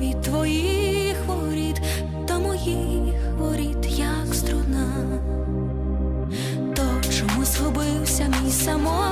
від твоїх воріт до моїх воріт, як струна. То чому згубився мій я,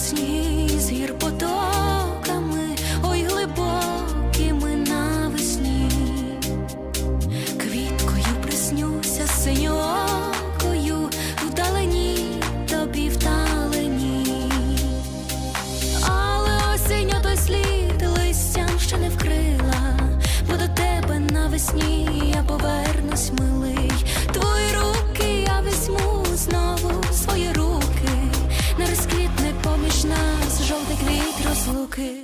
сніг з гір поток. нас жовтий квіт розлуки.